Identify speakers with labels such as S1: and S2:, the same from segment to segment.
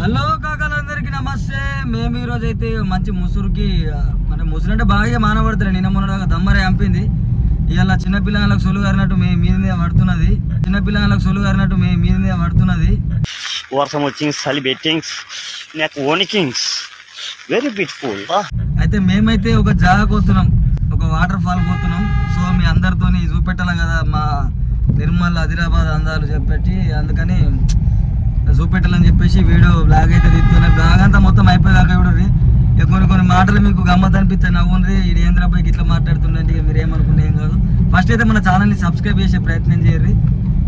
S1: Hello కాకాలందరికీ నమస్తే. మేము ఈరోజు అయితే మంచి ముసురుకి అంటే ముసురు అంటే బాగా మానబడతారు నిన్న మొన్న దమ్మరే చంపింది. ఇవాళ చిన్నపిల్లలకు సొలు గారినట్టు మే మీద మీద పడుతున్నది చిన్నపిల్లలకు సొలు గారినట్టు మే మీద మీద పడుతున్నది.
S2: వర్షం వచ్చింగ్ చలి బెట్టింగ్స్ నాకు వణికింగ్స్ వెరీ బ్యూటిఫుల్
S1: అయితే మేమైతే ఒక జాగా పోతున్నాం. ఒక వాటర్ ఫాల్ పోతున్నాం. సో మీ అందరితోని చూపెట్టాలి కదా మా నిర్మల్ ఆదిలాబాద్ అందాలు చెప్పేసి అందుకని చూపెట్టాలని చెప్పేసి వీడియో బ్లాగ్ అయితే తీస్తున్నా. బ్లాగ్ అంతా మొత్తం అయిపోయేదాకా చూడండి. ఇక కొన్ని కొన్ని మాటలు మీకు గమ్మత్ అనిపిస్తాయి నవ్వుండ్రి ఇది ఏంద్రపైకి ఇట్లా మాట్లాడుతుండండి ఇక మీరు ఏమనుకునే ఏం కాదు. ఫస్ట్ అయితే మన ఛానల్ని సబ్స్క్రైబ్ చేసే ప్రయత్నం చేయర్రి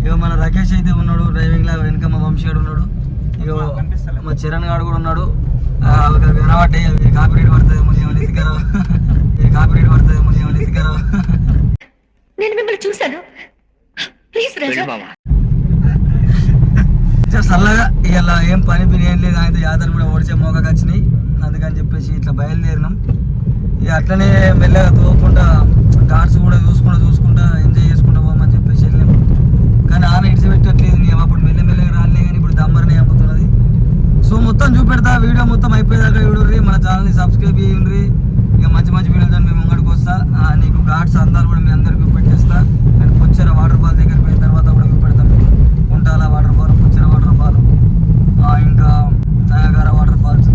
S1: ఇక మన రాకేష్ అయితే ఉన్నాడు డ్రైవింగ్ లా వెనుక మా వంశీగాడు ఉన్నాడు. ఇక మా చరణ్ గాడు కూడా ఉన్నాడు. అవి కాపీరేట్ పడుతుందేమో ఏమైనా ఎత్తుకరావు కాపీరేట్ పడుతుందేమో ఏమైనా ఎత్తుకరావు
S3: నేను మిమ్మల్ని చూశాను. ప్లీజ్ రాజా.
S1: కొంచెం చల్లగా ఇలా ఏం పని పని ఏం లేదు ఆయన యాత్ర కూడా ఓడిచే మోకకి వచ్చినాయి అందుకని చెప్పేసి ఇట్లా బయలుదేరినాం. ఇక అట్లనే మెల్లగా తోకుండా ఘాట్స్ కూడా చూసుకుంటూ చూసుకుంటా ఎంజాయ్ చేసుకుంటా పోమని చెప్పేసి వెళ్ళాము కానీ ఆన ఇడిచి పెట్టట్లేదు నేను అప్పుడు మెల్ల మెల్లగా రాలే కానీ ఇప్పుడు దమ్మరనే అమ్ముతున్నది. సో మొత్తం చూపెడతా వీడియో మొత్తం అయిపోయేదాకా చూడుర్రి మన ఛానల్ని సబ్స్క్రైబ్ చేయండి ఇక మంచి మంచి వీడియోతో మేము ముంగడికి వస్తా నీకు ఘాట్స్ అందాలు కూడా మీ అందరికి పెట్టేస్తా అండ్ పుచ్చర వాటర్ ఫాల్ దగ్గరికి పోయిన తర్వాత కూడా చూపెడతాం మీకు Kuntala water fall Pochera water fall ఆ, ఇంకా Niagara water falls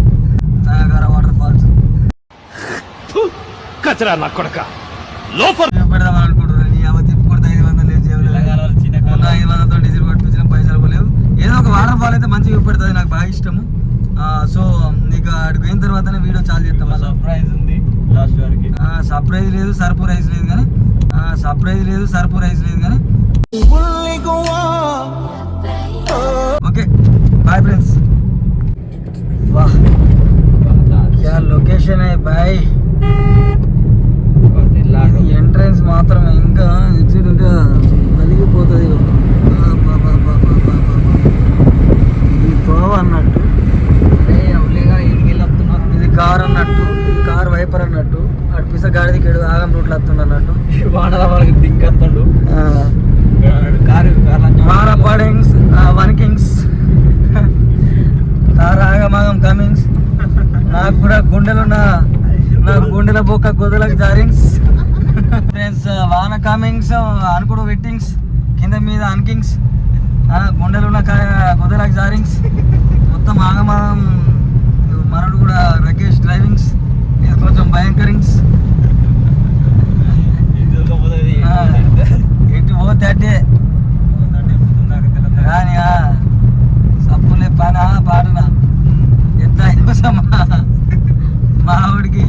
S1: Niagara water falls
S2: కచరా నా కొడక లోపల
S1: చూపెడదాం అనుకుంటున్నాను నీ అవ తిప్పుకుంటే ఐదు వందలు లేదు జేబులో. మొన్న ఐదు వందలతో డీజిల్ పట్టుకొచ్చిన పైసలు కూడా లేవు ఏదో ఒక వాటర్ ఫాల్ అయితే మంచిగా చూపెడుతుంది నాకు బాగా ఇష్టము ఆ, సో నీకు అక్కడికి పోయిన తర్వాతనే వీడియో చాలు చేస్తాం మళ్ళీ
S4: సర్ప్రైజ్ ఉంది లాస్ట్ వారికి
S1: సర్ప్రైజ్ లేదు సర్ప్రైజ్ లేదు కానీ సర్ప్రైజ్ లేదు సర్ప్రైజ్ లేదు కానీ ఓకే బాయ్ ఫ్రెండ్స్ వాహ్ क्या लोकेशन है भाई ఇది ఎంట్రన్స్ మాత్రమే. ఇంకా ఎగ్జిట్ ఇంకా నలిగిపోతుంది ఇది తోవ అన్నట్టు. ఇది కార్ అన్నట్టు. ఇది కార్ వైపర్ అన్నట్టు. అటు పిస గాడిది కేడు ఆగం రూట్లో వస్తుంది అన్నట్టు.
S4: వానల వాళ్ళకి దింకెత్తాడు కారు
S1: మారపాడింగ్స్ వన్ కింగ్స్. కార్ ఆగమాగం కమింగ్స్. నాకు కూడా గుండెలు నా గుండెల బొక్క కుదలకు జారింగ్స్. ఫ్రెండ్స్ వాన కమింగ్స్ అనుకుడు వెట్టింగ్స్ కింద మీద అన్కింగ్స్ గుండెలు ఉన్న కుదలకు జారింగ్స్ మొత్తం ఆగమాగం మనడు కూడా రకేష్ డ్రైవింగ్స్ ఇది కొంచెం భయంకరింగ్స్. ఎటు పోతే అట్టే కానీ ఆ, సప్పులే పనా పాడునా ఎంత అయిపోసమ్మా మా ఆవిడికి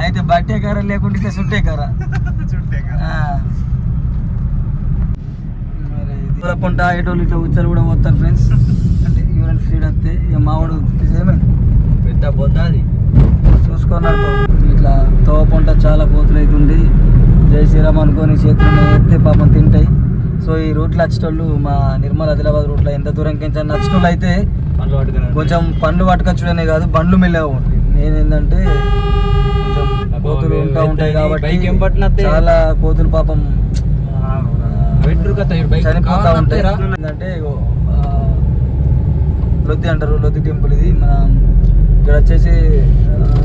S1: అయితే బట్టే కర్ర లేకుంటే సుట్టే కర్ర ఆ. దూరపుంట ఎటోళ్ళు ఇట్లా ఉచ్చలు కూడా పోతారు ఫ్రెండ్స్ అంటే యూరిన్ ఫీడ్ వస్తే ఇక మావాడు ఏమైంది?
S4: పెద్ద బొద్ద అది.
S1: చూసుకున్నాడు ఇట్లా తోపంట చాలా పోతులు అవుతుంది జై శ్రీరామ్ అనుకొని చేతులు ఎత్తే పాపం తింటాయి. సో ఈ రూట్లో వచ్చేటోళ్ళు మా నిర్మల్ ఆదిలాబాద్ రూట్లో ఎంత దూరం కింద నచ్చేటోళ్ళు అయితే కొంచెం పండ్లు పట్టుకొచ్చుడనే కాదు బండ్లు మెల్లగా ఉంటుంది నేనేంటంటే కొంచెం కోతులు ఉంటా ఉంటాయి కాబట్టి? చాలా కోతులు పాపం చనిపోతా ఉంటాయి ఏంటంటే లొద్ది అంటారు లొద్ది టెంపుల్ ఇది. మన ఇక్కడ వచ్చేసి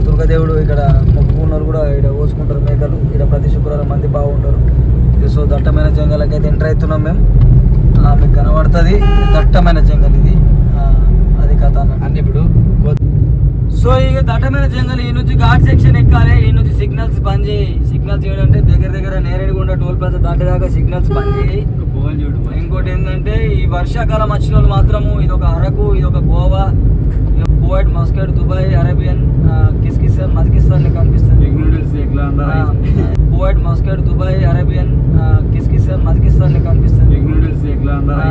S1: దుర్గాదేవుడు ఇక్కడ మొక్కుకున్న వాళ్ళు కూడా ఇక్కడ కోసుకుంటారు మేకలు. ఇక్కడ ప్రతి శుక్రవారం మంది బాగుంటారు. సో దట్టమైన జంగలకి అయితే ఎంటర్ అవుతున్నాం మేము. మీకు కనబడుతుంది. దట్టమైన జంగల్ ఇది. అది కథ అన్నట్టు.
S4: అంటే ఇప్పుడు
S1: సో ఇక దట్టమైన జంగల్ ఈ నుంచి ఘాట్ సెక్షన్ ఎక్కాలి. ఈ నుంచి సిగ్నల్స్ బంద్ చేయి. సిగ్నల్స్ చేయడం అంటే దగ్గర దగ్గర నేరేడుగుండ టోల్ ప్లాజా దాటేదాకా సిగ్నల్స్ బంద్ చేయి. ఇంకోటి ఏంటంటే ఈ వర్షాకాలం వచ్చిన వాళ్ళు మాత్రము ఇది ఒక అరకు ఇది ఒక Goa Kuwait Muscat Dubai Arabian కిస్కిస్తాన్ మజ్కిస్తాన్ లెక్క కనిపిస్తుంది ఆ, కువైట్ మస్కట్ దుబాయ్ అరేబియన్ కిస్కిస్తాన్ మజ్కిస్తాన్ లెక్క కనిపిస్తుంది
S4: నూడిల్స్ ఎట్లా
S1: ఆ,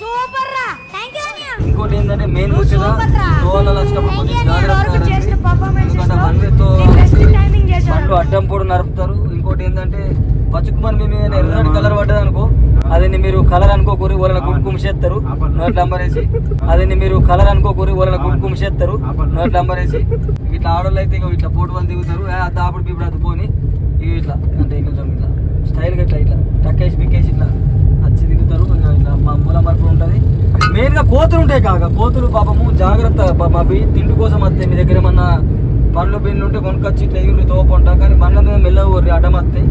S3: సూపర్ రా థ్యాంక్ యూ అన్నయ్య
S1: ఇంకోటి ఏంటంటే మెయిన్ ముచ్చట
S3: సూపర్ రా.
S1: తోలలో వచ్చినప్పుడు కొంచెం
S3: Thank you అన్నయ్య,
S1: జాగ్రత్తగా
S3: వరకు చేసిన
S1: రండి.
S3: performance
S1: ఎందుకంటే
S3: లో
S1: బండితో
S3: నీ best timing చేశావు.
S1: బండ్లు అడ్డం పొడు నరుపుతారు ఇంకోటి ఏంటంటే పచ్చుకుమని మీ మీద ఎర్రటి కలర్ పడ్డది అనుకో అదని మీరు కలర్ అనుకోకూరి వాళ్ళని గుంకుమ చేస్తారు. నోట్ నంబర్ వేసి అదని మీరు కలర్ అనుకోకూరి వాళ్ళని గుంకుమ చేస్తారు. నోట్ నంబర్ వేసి ఇట్లా ఆడోళ్ళు అయితే ఇక ఇట్లా పోటు వాళ్ళు దిగుతారు. అది అప్పుడు ఇప్పుడు అది పోని. ఇక ఇట్లా అంటే కొంచెం ఇట్లా స్టైల్గా ఇట్లా ఇట్లా టక్కేసి పిక్కేసి ఇట్లా వచ్చి దిగుతారు ఇట్లా మా మూల మరపు ఉంటుంది మెయిన్గా కోతులు ఉంటాయి కాక కోతులు పాపము జాగ్రత్త అవి తిండి కోసం వస్తాయి మీ దగ్గర ఏమన్నా పండ్లు బిండ్లు ఉంటే కొనుకొచ్చి ఇట్లా ఎగురి తోపంట కానీ బండ్ల మీద మెల్లగా కొర్రి అడ్డం వస్తాయి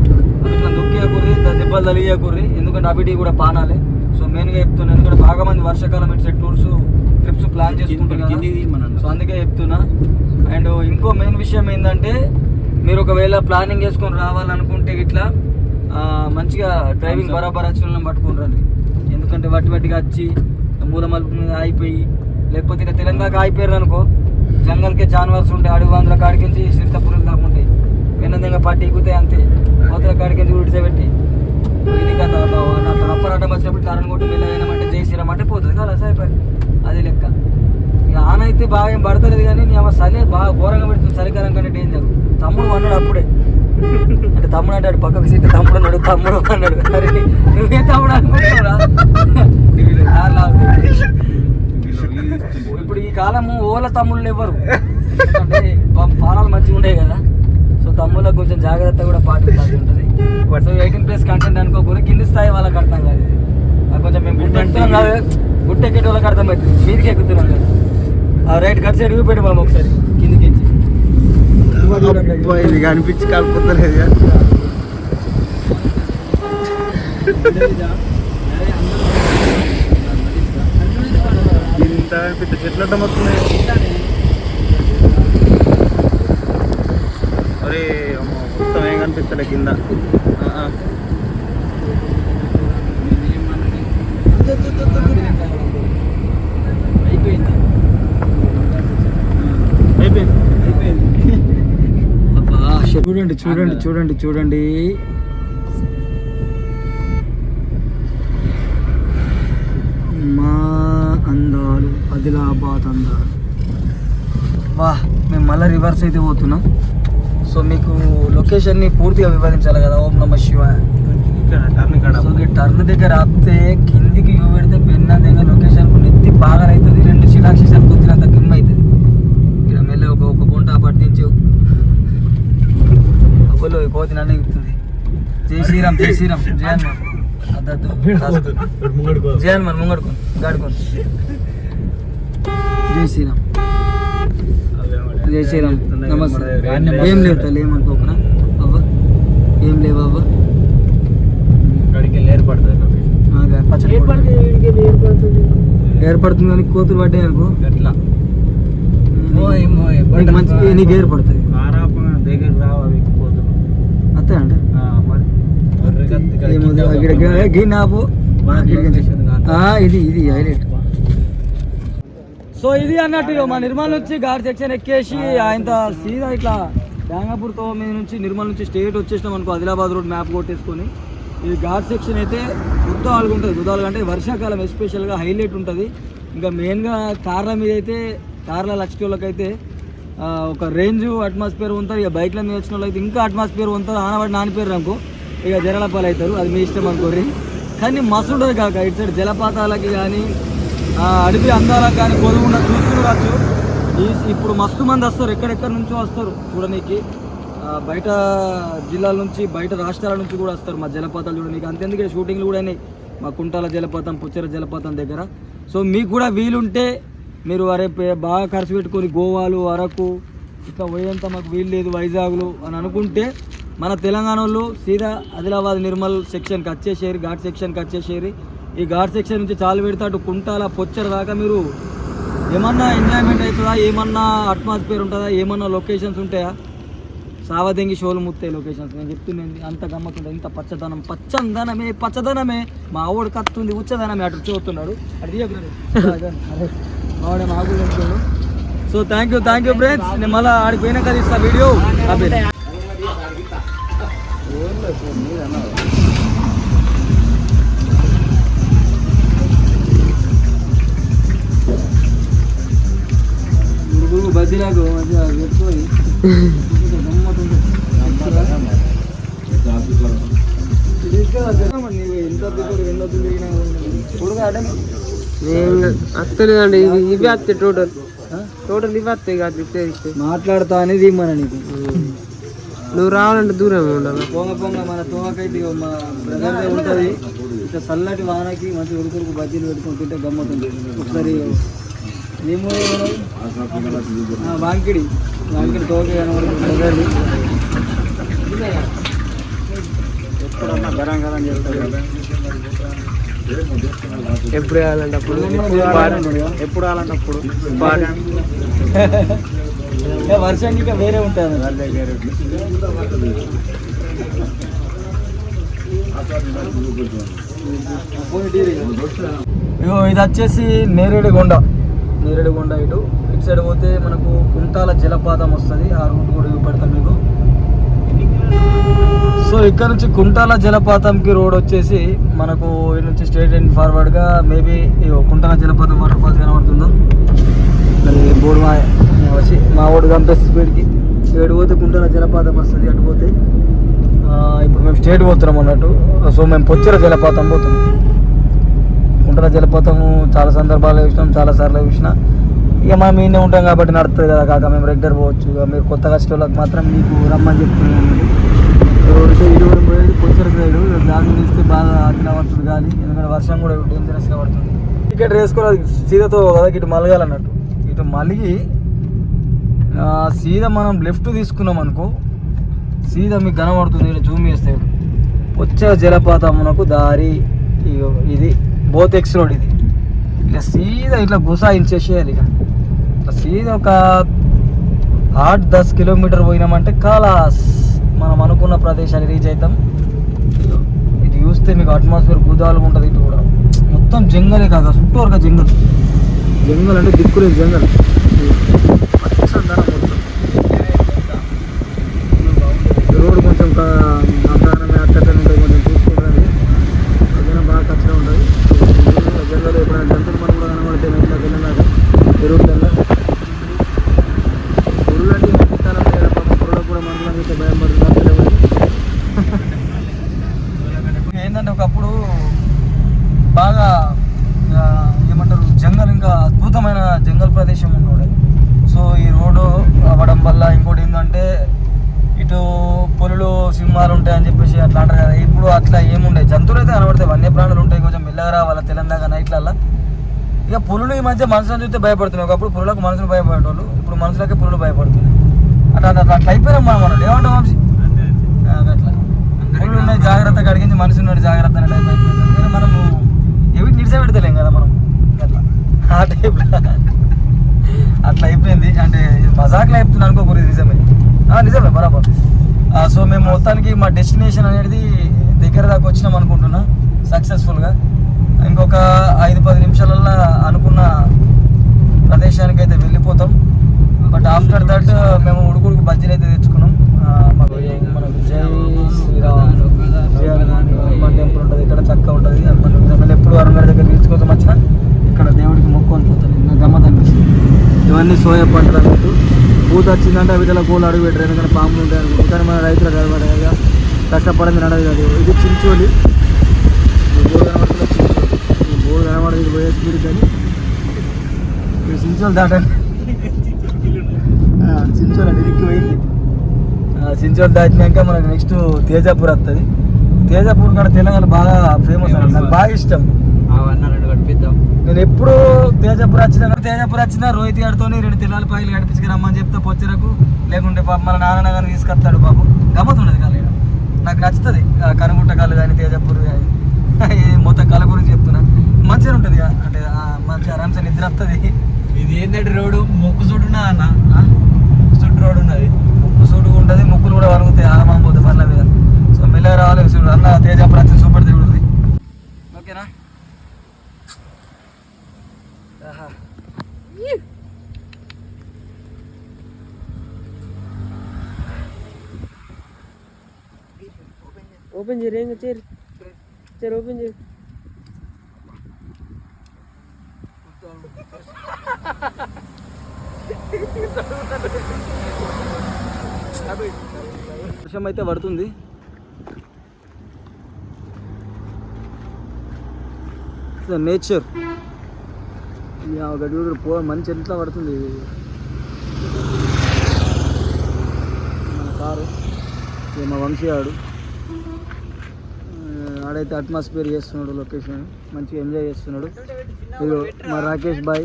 S1: ఇట్లా దొక్కియకుర్రి దెబ్బలు తలియకుర్రి ఎందుకంటే అవిటి కూడా పానాలి. సో మెయిన్గా చెప్తున్నా ఎందుకంటే బాగా మంది వర్షాకాలం ఇటు సైడ్ టూర్స్ ట్రిప్స్ ప్లాన్ చేసుకుంటారు కదా. సో అందుకే చెప్తున్నా. అండ్ ఇంకో మెయిన్ విషయం ఏంటంటే మీరు ఒకవేళ ప్లానింగ్ చేసుకొని రావాలనుకుంటే ఇట్లా మంచిగా డ్రైవింగ్ బరాబర్ వచ్చిన పట్టుకుని రండి ఎందుకంటే వట్టి వట్టిగా వచ్చి మూలమల్ మీద ఆగిపోయి లేకపోతే ఇక తెలంగాణకి ఆగిపోయారు అనుకో జంగల్కే జానవర్స్ ఉంటాయి అడుగు వందల కాడికించి సిరితపురం దాకా ఉంటాయి వినందంగా పట్టి ఎక్కుతాయి అంతే కోతల కాడికించి ఉడిసేపెట్టి ఇది కథ నాకు రప్పరాటం వచ్చినప్పుడు కరెంట్ కొట్టి వెళ్ళేదనమంటే జై అంటే పోతుంది కదా సరిపోయి అది లెక్క. ఇక ఆన అయితే బాగా ఏం పడతలేదు కానీ నీ అమ్మ చలి బాగా ఘోరంగా పెడుతుంది చలికాలం కంటే డేంజర్ తమ్ముడు అన్నాడు అప్పుడే. అంటే తమ్ముడు అంటాడు పక్కకు సీట్ తమ్ముడు అన్నాడు తమ్ముడు అన్నాడు. అరే నువ్వే తమ్ముడు అనుకుంటున్నారా ఇప్పుడు ఈ కాలము ఓల తమ్ముళ్ళు ఎవరు? పానాలు మంచిగా ఉండేవి కదా. సో తమ్ముళ్ళకి కొంచెం జాగ్రత్త కూడా పాటించాల్సి ఉంటుంది. సో ఎయిటీన్ ప్లస్ కంటెంట్ అనుకోకూడదు. కింది స్థాయి వాళ్ళకి అర్థం కాదు కొంచెం మేము ఎక్కుతున్నాం కాదు గుట్ట ఎక్కేటి వాళ్ళకి అర్థం అవుతుంది మీదికి ఎక్కుతున్నాం కదా. ఆ రైట్ కట్ సైడ్ పెట్టి మనం ఒకసారి. కిందికి.
S5: ఇది కనిపించి కలుపుతలేదు ఇంత పెద్ద చెట్లు వస్తున్నాయి అరే అమ్మ కనిపిస్తలే కింద. ఆ, ఆ.
S1: అయిపోయింది.
S5: అయిపోయింది
S1: అబ్బా, చూడండి చూడండి చూడండి చూడండి. మా అందాలు ఆదిలాబాద్ అందాలు. వా మేము మళ్ళీ రివర్స్ అయితే పోతున్నాం. సో మీకు లొకేషన్ని పూర్తిగా వివరించాలి కదా. ఓం నమ
S5: ఇక్కడ
S1: సో ఈ టర్న్ దగ్గర ఆపితే కిందికి వ్యూ పెడితే పెన్న దగ్గర లొకేషన్ నెత్తి బాగా అవుతుంది. రెండు శిలాక్షేసాలు కొద్దినంత గిమ్ అవుతుంది. ఇక్కడ మెల్ల ఒక ఒక గుంట పట్టించు. అవ్వలో కోతి నన్ను ఎక్కుతుంది జై శ్రీరామ్ జై శ్రీరామ్. జై హనుమాన్. అద్దద్దు. జై హనుమాన్ ముంగడుకో గాడుకోండి. జై శ్రీరామ్. జై శ్రీరామ్ నమస్తే. ఏం లేవు తల్లి ఏమనుకోకున్నా అవ్వ ఏం లేవు అవ్వ.
S5: ఏర్పడుతుంది?
S1: కానీ కోతులు పడ్డాయి అనుకో. మంచి నీకు ఏర్పడుతుంది.
S5: ఆరాపన దగ్గర రావు అవి పోతుంది
S1: అంతే అంటే ఏమో ఇక్కడ గి- గి నాపు ఆ, ఇది ఇది హైలైట్. సో ఇది అన్నట్టు మా నిర్మల్ నుంచి ఘాట్ సెక్షన్ ఎక్కేసి ఆయన సీదా ఇట్లా డాంగాపూర్తో మీద నుంచి నిర్మల్ నుంచి స్టేట్ వచ్చేసినాం అనుకో ఆదిలాబాద్ రోడ్ మ్యాప్ కొట్టేసుకొని. ఈ ఘాట్ సెక్షన్ అయితే గుద్దాలుగా ఉంటుంది గుద్దాలుగా అంటే వర్షాకాలం ఎస్పెషల్గా హైలైట్ ఉంటుంది. ఇంకా మెయిన్గా కార్ల మీద అయితే కార్ల లక్ష వాళ్ళకైతే ఒక రేంజ్ అట్మాస్ఫియర్ ఉంటుంది. ఇక బైక్ల మీద వచ్చిన వాళ్ళకి ఇంకా అట్మాస్ఫియర్ ఉంటుంది. ఆనవాడి నాని పేరు అనుకో ఇక జలపాలు అవుతారు అది మీ ఇష్టం అనుకోరి కానీ మస్తు ఉంటుంది కాక ఇటు సైడ్ జలపాతాలకి కానీ అడవి అందాలకు కానీ కొదవకుండా చూసుకోవచ్చు ఈ ఇప్పుడు మస్తు మంది వస్తారు. ఎక్కడెక్కడి నుంచో వస్తారు చూడనీకి. బయట జిల్లాల నుంచి బయట రాష్ట్రాల నుంచి కూడా వస్తారు మా జలపాతాలు చూడనీకి. అంతేందుకే షూటింగ్లు కూడా అయినాయి మా కుంటాల జలపాతం పుచ్చర జలపాతం దగ్గర. సో మీకు కూడా వీలుంటే మీరు అరే బాగా ఖర్చు పెట్టుకొని గోవాలు అరకు ఇట్లా పోయేంత మాకు వీలు లేదు వైజాగ్లు అని అనుకుంటే మన తెలంగాణ వాళ్ళు సీదా ఆదిలాబాద్ నిర్మల్ సెక్షన్కి వచ్చేసేరి ఘాట్ సెక్షన్కి వచ్చేసేరి ఈ ఘాట్ సెక్షన్ నుంచి చాలు పెడితే అటు కుంటాల పొచ్చర దాకా మీరు ఏమన్నా ఎంజాయ్మెంట్ అవుతుందా ఏమన్నా అట్మాస్ఫియర్ ఉంటుందా ఏమన్నా లొకేషన్స్ ఉంటాయా సావదెంగి షోలు ముత్తాయి లొకేషన్స్ నేను చెప్తున్నాను అంత గమ్మత్తుంది ఇంత పచ్చదనం పచ్చదనమే పచ్చదనమే మా ఆవిడ కత్తుంది ఉచ్చదనమే అటు చూస్తున్నాడు మా ఆవిడ so thank you thank you friends నేను మళ్ళీ ఆడికి పోయినాక తీస్తా వీడియో బజ్జీలాగు మంచిగా పెట్టుకొని
S6: వస్తలేదండి ఇవి వస్తాయి టోటల్ టోటల్ ఇవి వస్తాయి కాదు ఇస్తే
S1: మాట్లాడతా అనేది మన నీకు.
S6: నువ్వు రావాలంటే దూరం ఉండాలి.
S1: పొంగ పొంగ మన తోమకైతే మా బ్రదర్ ఉంటుంది. ఇట్లా చల్లటి వానకి మంచి ఉడుకుడుకు బజ్జీలు పెట్టుకొని తింటే గమ్మతుంది ఒకసారి వాంకిడి. వాంకిడి తోక కనబడుతుంది ఎప్పుడన్నా గరం గరం చేస్తారు
S6: ఎప్పుడు కావాలంటే అప్పుడు
S1: ఎప్పుడు రావాలన్నప్పుడు ఇంకా వర్షానికి ఇంకా వేరే ఉంటుంది ఇగో ఇది వచ్చేసి నేరేడుగొండ నేరేడుగొండ ఇటు. ఇటు సైడ్ పోతే మనకు కుంటాల జలపాతం వస్తుంది. ఆ రూట్ కూడా చూపెడతాం మీకు. సో ఇక్కడ నుంచి కుంటాల జలపాతంకి రోడ్ వచ్చేసి మనకు ఇటు నుంచి స్ట్రేట్ అండ్ ఫార్వర్డ్గా మేబీ కుంటాల జలపాతం వాటర్ ఫాల్స్ కనబడుతుందో? మరి బోర్డు మా వచ్చి మా ఓడు కంపేసి స్పీడ్కి. ఇటు పోతే కుంటాల జలపాతం వస్తుంది. అటు పోతే ఇప్పుడు మేము స్టేట్ పోతున్నాం అన్నట్టు. సో మేము పొచ్చిర జలపాతం పోతున్నాం. కుంటల జలపాతము చాలా సందర్భాలు చూసినాం చాలా సార్లు చూసిన. ఇక మనం ఈయనే ఉంటాం కాబట్టి నడుస్తుంది కదా కాక మేము రెగ్యులర్ పోవచ్చు. మీరు కొత్త కష్టాలకు మాత్రం మీకు రమ్మని చెప్తున్నాను ఎవరితో ఇరువురు పోయేది పొచ్చర సైడ్ దాని నిలిస్తే బాగా అట్లా పడుతుంది ఎందుకంటే వర్షం కూడా డేంజరస్గా పడుతుంది. టికెట్ వేసుకోవాలి సీదతో కదా ఇటు మలగాలన్నట్టు ఇటు మలిగి సీదా మనం లెఫ్ట్ తీసుకున్నాం అనుకో సీదా మీకు కనబడుతుంది జూమ్ చేస్తే. వచ్చే జలపాతమునకు దారి ఇగో ఇది. బోత్ ఎక్స్ రోడ్ ఇది. ఇక సీదా ఇట్లా గుసాయించేసేయాలి ఇక. ఇట్లా సీదా ఒక ఆట్ దస్ కిలోమీటర్ పోయినామంటే కాలాస్ మనం అనుకున్న ప్రదేశానికి రీచ్ అవుతాం. ఇది ఇటు చూస్తే మీకు అట్మాస్ఫియర్ గుదాలు ఉంటుంది ఇటు కూడా. మొత్తం జంగలే కాదు చుట్టూ జంగల్ జంగల్. అంటే దిక్కులేదు జంగల్. పచ్చదనం మొత్తం రోడ్ కొంచెం అసహనమే అట్టట్టు ఉంటుంది కొంచెం చూసుకుంటుంది ఏదైనా బాగా ఖర్చుగా ఉంటుంది జనరల్ ఎప్పుడైనా జంతువులు మనం కూడా కనబడితే ఇట్లా తిన్నాక ఎరువులలో పురులు అంటే ఈ మధ్యకాలంలో ఏదో పాపం పురులకు కూడా మనుషులను అయితే భయం పడుతుంది ఏంటంటే ఒకప్పుడు బాగా ఆ, ఏమంటారు జంగల్ ఇంకా అద్భుతమైన జంగల్ ప్రదేశం ఉండే సో ఈ రోడ్డు అవ్వడం వల్ల ఇంకోటి ఏంటంటే ఇటు పులులు సింహాలు ఉంటాయి అని చెప్పేసి అట్లా అంటారు కదా ఇప్పుడు అట్లా ఏముండే జంతువులు అయితే కనబడతాయి వన్యప్రాణులు ఉంటాయి కొంచెం మెల్లగా రావాల తెలంగాణ నైట్లల్లో? ఇక పులులు ఈ మధ్య మనుషులను చూస్తే భయపడుతున్నాయి. ఒకప్పుడు పులులకు మనుషులు భయపడేవాళ్ళు ఇప్పుడు మనుషులకే పులులు భయపడుతున్నాయి. అట్లా అట్లా అట్లా అయిపోయినాం మనం అన్నట్టు ఏమంటాం వంశీ? అట్లా. పులులు ఉన్నాయి జాగ్రత్తగా అడిగించి మనిషి ఉన్నాడు జాగ్రత్త అనే టైప్ అయిపోయింది. అందుకని మనము ఎవి నిడిచబెడతలేం కదా మనం. అట్లా. ఆ టైప్లో అట్లా అయిపోయింది. అంటే మజాక్లో చెప్తున్నాను అనుకోకూడదు నిజమే. నిజమే బరాబర్. సో మేము మొత్తానికి మా డెస్టినేషన్ అనేది దాకా వచ్చినాం అనుకుంటున్నా సక్సెస్ఫుల్గా ఇంకొక ఐదు పది నిమిషాలల్లో అనుకున్న ప్రదేశానికి అయితే వెళ్ళిపోతాం. బట్ ఆఫ్టర్ దట్ మేము ఉడుకుడుకు బజ్జీలు అయితే తెచ్చుకున్నాం మాకు మనకు జై శ్రీరామ్ జై హనుమాన్ టెంపుల్ ఉంటుంది ఇక్కడ చక్క ఉంటుంది. హనుమాన్ ఎప్పుడు అరుణ్ దగ్గర రీచ్ కోసం ఇక్కడ దేవుడికి మొక్కుని పోతాను నా గమ్మత్ అనిపిస్తుంది. ఇవన్నీ సోయా పంటలు అన్నట్టు. పూత వచ్చిందంటే వీటిలో పూలు అడుగు పెట్టారు ఎందుకంటే పాములు ఉంటాయి అనుకుంటారు కానీ మన రైతులు కనబడే కష్టపడింది నడదు కాదు. ఇది చించోలి. బోర్డు కనబడుతుంది చించోలి. ఈ బోర్డు కనబడదు ఇది పోయే స్పీడ్ కానీ. చించోలు చించోలు అండి పోయింది. సించోల్ దాటినాక మనకు నెక్స్ట్ తేజాపూర్ వస్తుంది తేజాపూర్ కూడా తెలంగాణ బాగా ఫేమస్ నాకు బాగా ఇష్టం. నేను ఎప్పుడు తేజాపూర్ వచ్చినా తేజాపూర్ వచ్చినా రోహిత్ గారితో రెండు తెల్లాలి పాయలు కడిపించుకు రమ్మని చెప్తే పొచ్చరకు. లేకుంటే పాప మన నాన్న కానీ తీసుకొస్తాడు బాబు గమ్మత్ ఉండదు కాలు ఈడ. నాకు నచ్చుతుంది. ఆ కనుగుట్ట కాలు కానీ తేజాపూర్ కానీ మొత్తం కళ గురించి చెప్తున్నా. మంచిగా ఉంటుంది. అంటే మంచి ఆరామ్సే నిద్ర వస్తుంది.
S4: ఇది ఏంటంటే రోడ్డు? మొక్కు చూడు అన్న. చుట్టూ రోడ్ ఉన్నది.
S1: ముక్కు సూడు ఉంటుంది ముక్కులు కూడా వలుగుతాయి ఆరామం పోతే పనుల మీద. సో మెల్లగా రావాలి. చూడు అన్న తేజాపూర్ వచ్చి సూపర్
S6: ఓపెన్ చేయరు ఏం చేరు చేరు ఓపెన్ చేయరు
S1: వర్షం అయితే పడుతుంది నేచర్ గడి పో మంచి ఎట్లా పడుతుంది మన కారు మా వంశీ ఆడు ఆడైతే అట్మాస్ఫియర్ చేస్తున్నాడు లొకేషన్ మంచిగా ఎంజాయ్ చేస్తున్నాడు. ఇదిగో మా రాకేష్ బాయ్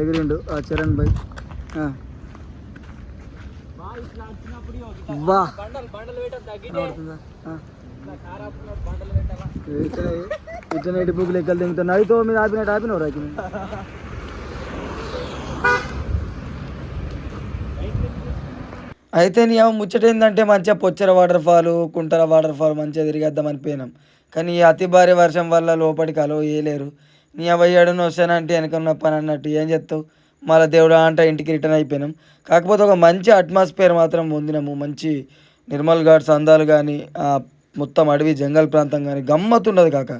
S1: ఎగిరిండు ఆ చరణ్ బాయ్. వా కనబడుతుందా? ఇటు బుక్ లెక్కలు దిగుతా అయితే మీద ఆపినట్టు ఆపినవు రాకి అయితే నీ ఏమో ముచ్చట ఏంటంటే మంచిగా Pochera water fall Kuntala water fall మంచిగా తిరిగేద్దాం అనిపోయినాం కానీ ఈ అతి భారీ వర్షం వల్ల లోపలికి అలో వేయలేరు నీ అవ్వయ్యాడును వస్తానంటే వెనకన్న పని అన్నట్టు ఏం చెప్తావు మళ్ళీ దేవుడు అంటే ఇంటికి రిటర్న్ అయిపోయినాం. కాకపోతే ఒక మంచి అట్మాస్ఫియర్ మాత్రం పొందినాము. మంచి నిర్మల్ ఘాట్స్ అందాలు కానీ మొత్తం అడవి జంగల్ ప్రాంతం కానీ గమ్మత్తుండదు కాక.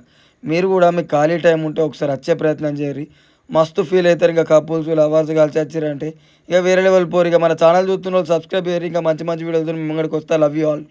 S1: మీరు కూడా మీకు ఖాళీ టైం ఉంటే ఒకసారి వచ్చే ప్రయత్నం చేయరు మస్తు ఫీల్ అవుతారు. ఇంకా కపుల్స్ లవర్స్ కలిసి వచ్చారంటే ఇక వేరే లెవెల్ పోరు. ఇక మన ఛానల్ చూస్తున్న వాళ్ళు సబ్స్క్రైబ్ చేయరు. ఇంకా మంచి మంచి వీడియోలు ముంగడికి వస్తా. Love you all